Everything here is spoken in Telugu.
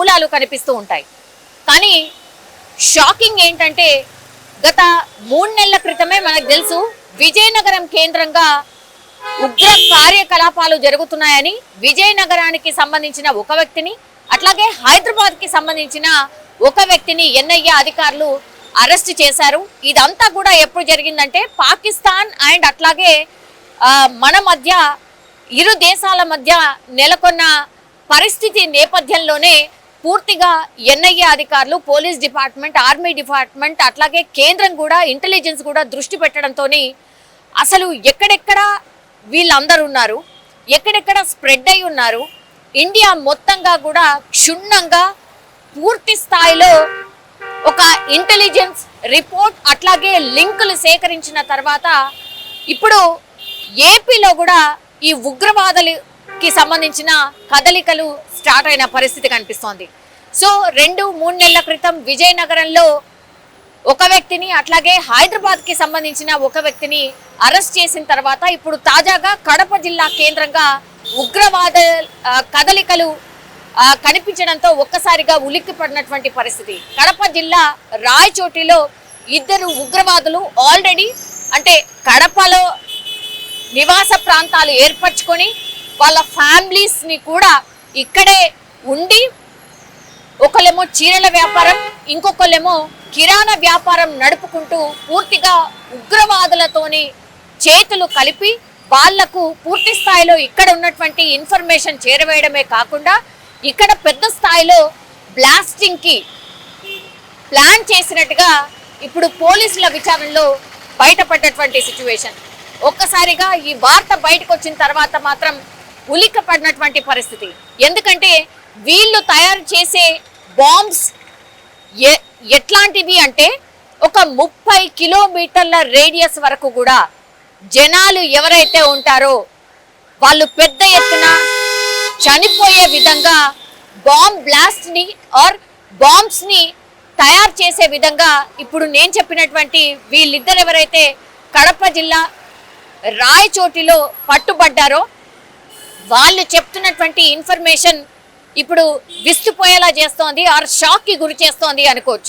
మూలాలు కనిపిస్తూ ఉంటాయి. కానీ షాకింగ్ ఏంటంటే గత మూడు నెలల క్రితమే మనకు తెలుసు విజయనగరం కేంద్రంగా ఉగ్ర కార్యకలాపాలు జరుగుతున్నాయని విజయనగరానికి సంబంధించిన ఒక వ్యక్తిని అట్లాగే హైదరాబాద్కి సంబంధించిన ఒక వ్యక్తిని ఎన్ఐఏ అధికారులు అరెస్ట్ చేశారు. ఇదంతా కూడా ఎప్పుడు జరిగిందంటే పాకిస్తాన్ అండ్ అట్లాగే మన మధ్య ఇరు దేశాల మధ్య నెలకొన్న పరిస్థితి నేపథ్యంలోనే పూర్తిగా ఎన్ఐఏ అధికారులు పోలీస్ డిపార్ట్మెంట్ ఆర్మీ డిపార్ట్మెంట్ అట్లాగే కేంద్రం కూడా ఇంటెలిజెన్స్ కూడా దృష్టి పెట్టడంతో అసలు ఎక్కడెక్కడ వీళ్ళందరూ ఉన్నారు ఎక్కడెక్కడ స్ప్రెడ్ అయి ఉన్నారు ఇండియా మొత్తంగా కూడా క్షుణ్ణంగా పూర్తి స్థాయిలో ఒక ఇంటెలిజెన్స్ రిపోర్ట్ అట్లాగే లింకులు సేకరించిన తర్వాత ఇప్పుడు ఏపీలో కూడా ఈ ఉగ్రవాదులు కి సంబంధించిన కదలికలు స్టార్ట్ అయిన పరిస్థితి కనిపిస్తోంది. సో రెండు మూడు నెలల క్రితం విజయనగరంలో ఒక వ్యక్తిని అట్లాగే హైదరాబాద్కి సంబంధించిన ఒక వ్యక్తిని అరెస్ట్ చేసిన తర్వాత ఇప్పుడు తాజాగా కడప జిల్లా కేంద్రంగా ఉగ్రవాద కదలికలు కనిపించడంతో ఒక్కసారిగా ఉలిక్కి పడినటువంటి పరిస్థితి. కడప జిల్లా రాయచోటిలో ఇద్దరు ఉగ్రవాదులు ఆల్రెడీ అంటే కడపలో నివాస ప్రాంతాలు ఏర్పరచుకొని వాళ్ళ ఫ్యామిలీస్ని కూడా ఇక్కడే ఉండి ఒకళ్ళేమో చీరల వ్యాపారం ఇంకొకళ్ళేమో కిరాణా వ్యాపారం నడుపుకుంటూ పూర్తిగా ఉగ్రవాదులతోని చేతులు కలిపి వాళ్ళకు పూర్తి స్థాయిలో ఇక్కడ ఉన్నటువంటి ఇన్ఫర్మేషన్ చేరవేయడమే కాకుండా ఇక్కడ పెద్ద స్థాయిలో బ్లాస్టింగ్కి ప్లాన్ చేసినట్టుగా ఇప్పుడు పోలీసుల విచారణలో బయటపడ్డటువంటి సిచ్యువేషన్ ఒక్కసారిగా ఈ వార్త బయటకు వచ్చిన తర్వాత మాత్రం ఉలిక్క పడినటువంటి పరిస్థితి. ఎందుకంటే వీళ్ళు తయారు చేసే బాంబ్స్ ఎ- ఎట్లాంటివి అంటే ఒక ముప్పై కిలోమీటర్ల రేడియస్ వరకు కూడా జనాలు ఎవరైతే ఉంటారో వాళ్ళు పెద్ద ఎత్తున చనిపోయే విధంగా బాంబ్ బ్లాస్ట్ని ఆర్ బాంబ్స్ని తయారు చేసే విధంగా ఇప్పుడు నేను చెప్పినటువంటి వీళ్ళిద్దరు ఎవరైతే కడప జిల్లా రాయచోటిలో పట్టుబడ్డారో వాళ్ళు చెప్తున్నటువంటి ఇన్ఫర్మేషన్ ఇప్పుడు విస్తుపోయేలా చేస్తోంది ఆర్ షాక్కి గురి చేస్తోంది అనుకోవచ్చు.